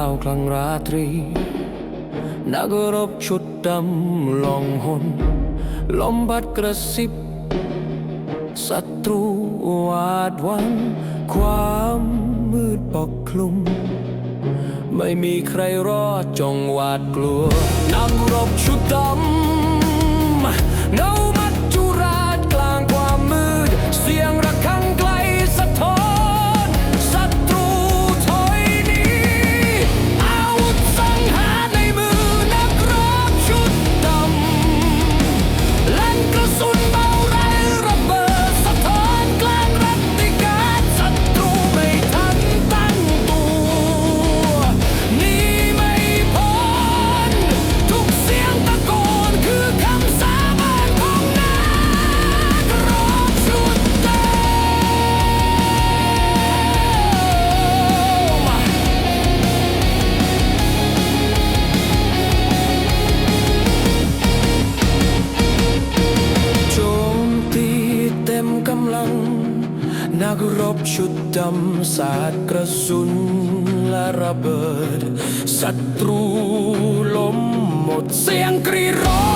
าวกลางราตรี นักรบชุดดำลองหน ลมพัดกระซิบ ศัตรูวาดหวันความมืดปกคลุม ไม่มีใครรอดจงหวาดกลัว นักรบชุดดำเรบชุดดำสาดกระสุนและระเบิดศัตรูล้มหมดเสียงกรีดร้อง